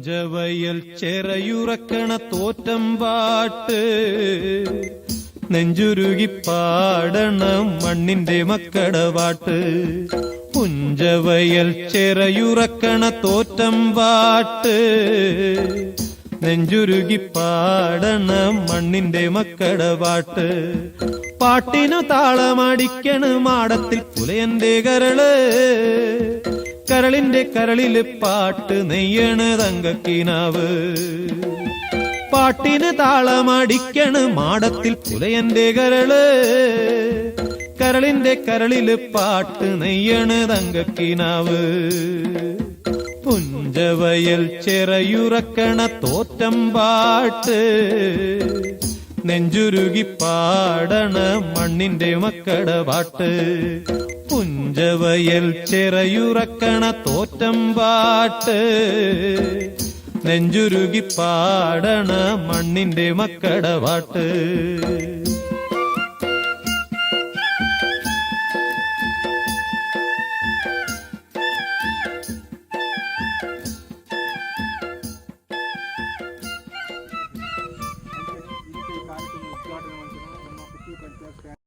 പുഞ്ചവയൽ ചെറയുറക്കണ തോറ്റം പാട്ട്. നെഞ്ചുരുകി പാടണം മണ്ണിന്റെ മക്കടവാട്ട്. പുഞ്ചവയൽ ചെറയുറക്കണ തോറ്റം പാട്ട്. നെഞ്ചുരുകി പാടണം മണ്ണിന്റെ മക്കടവാട്ട്. പാട്ടിനു താളമടിക്കണ് മാടത്തിൽ പുലയന്റെ കരൾ. കരളിന്റെ കരളിൽ പാട്ട് നെയ്യണ് തങ്കക്കിനാവ്. പാട്ടിന് താളമടിക്കണ് മാടത്തിൽ പുലയന്റെ കരൾ. കരളിന്റെ കരളിൽ പാട്ട് നെയ്യണ് തങ്കക്കിനാവ്. പുഞ്ചവയൽ ചെറയുറക്കണ തോറ്റം പാട്ട്. നെഞ്ചുരുകി പാടണ മണ്ണിന്റെ മക്കട പാട്ട്. പുഞ്ചവയൽ ചിറയുറക്കണ തോറ്റം പാട്ട്. നെഞ്ചുരുകി പാടണ മണ്ണിന്റെ മക്കടവാട്ട്.